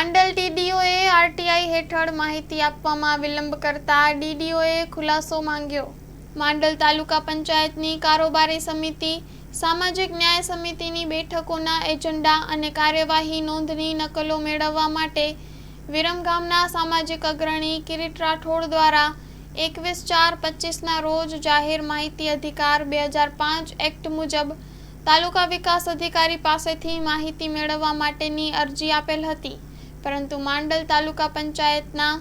Mandal ડીડીઓએ RTI હેઠળ માહિતી આપવામાં વિલંબ કરતા ડીડીઓએ ખુલાસો માંગ્યો. માંડલ તાલુકા પંચાયતની કારોબારી સમિતિ, સામાજિક ન્યાય સમિતિની બેઠકોના એજન્ડા અને કાર્યવાહી નોંધની નકલો મેળવવા માટે વિરમગામના સામાજિક અગ્રણી કિરીટ રાઠોડ દ્વારા એકવીસ ચાર પચીસના રોજ જાહેર માહિતી અધિકાર બે હજાર પાંચ એક્ટ મુજબ તાલુકા વિકાસ અધિકારી પાસેથી માહિતી મેળવવા માટેની અરજી આપેલ હતી. પરંતુ માંડલ તાલુકા પંચાયતના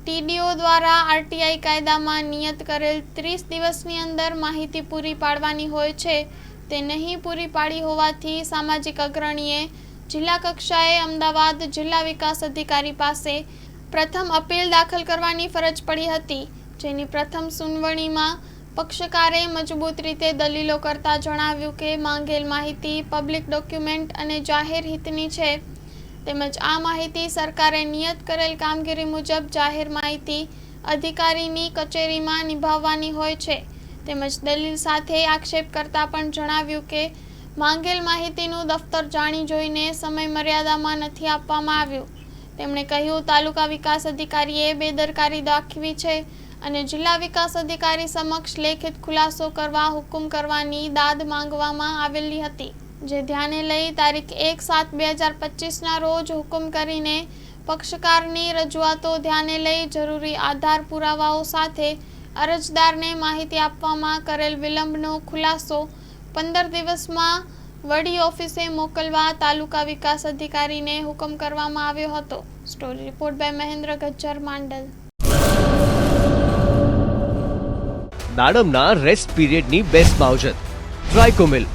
ટીડીઓ દ્વારા આરટીઆઈ કાયદામાં નિયત કરેલ ત્રીસ દિવસની અંદર માહિતી પૂરી પાડવાની હોય છે, તે નહીં પૂરી પાડી હોવાથી સામાજિક અગ્રણીએ જિલ્લા કક્ષાએ અમદાવાદ જિલ્લા વિકાસ અધિકારી પાસે પ્રથમ અપીલ દાખલ કરવાની ફરજ પડી હતી, જેની પ્રથમ સુનાવણીમાં પક્ષકારે મજબૂત રીતે દલીલો કરતા જણાવ્યું કે માંગેલ માહિતી પબ્લિક ડોક્યુમેન્ટ અને જાહેર હિતની છે. તેમજ આ માહિતી સરકારે નિયત કરેલ કામગીરી મુજબ જાહેર માહિતી અધિકારીની કચેરીમાં નિભાવવાની હોય છે. તેમજ દલીલ સાથે આક્ષેપ કરતા પણ જણાવ્યું કે, માંગેલ માહિતીનું દફતર જાણી જોઈને સમય મર્યાદામાં નથી આપવામાં આવ્યું. તેમણે કહ્યું, તાલુકા વિકાસ અધિકારીએ બેદરકારી દાખવી છે અને જિલ્લા વિકાસ અધિકારી સમક્ષ લેખિત ખુલાસો કરવા હુકુમ કરવાની દાદ માંગવામાં આવેલી હતી. જે ધ્યાને લઈ તારીખ એક સાત બે હજાર પચીસના રોજ હુકમ કરીને પક્ષકારની રજૂઆતો ધ્યાને લઈ જરૂરી આધાર પુરાવાઓ સાથે અરજદારને માહિતી આપવામાં કરેલ વિલંબનો ખુલાસો પંદર દિવસમાં વડી ઓફિસે મોકલવા તાલુકા વિકાસ અધિકારીને હુકમ કરવામાં આવ્યો હતો. Story report by Mahendra Gajjar Mandal. દાડમના rest પીરિયડની બેસ્ટ માવજત ટ્રાઇકોમિલ.